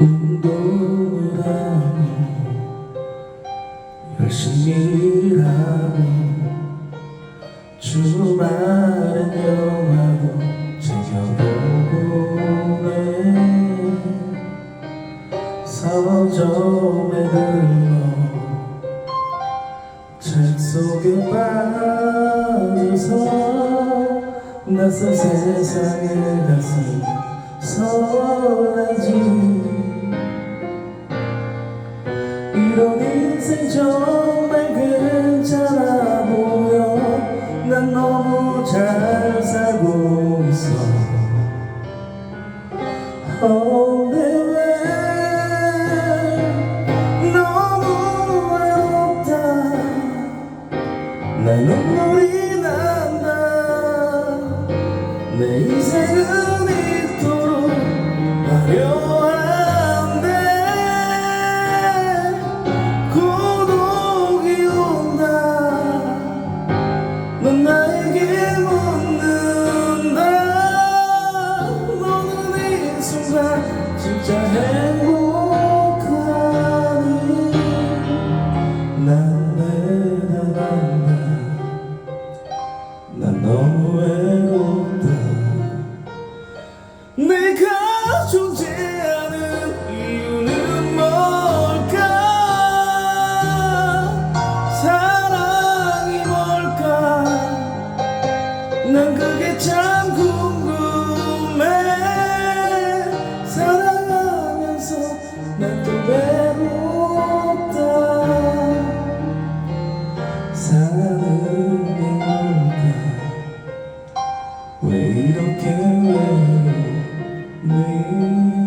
운동을 열심히 일하고 주말엔 영화도 챙겨보고 해 서점에 들러 책 속에 빠져서 낯선 세상에 가슴 설레지 정말 괜찮아 보여. 난 너무 잘 살고 있어. 어, 근데 왜 너무 진짜 행복하니 난 외로웠다 난 너무 외롭다. 내가 존재하는 이유는 뭘까? 사랑이 뭘까? 난 그게 참 궁금해. 사랑을 믿는다 왜 이렇게 외로니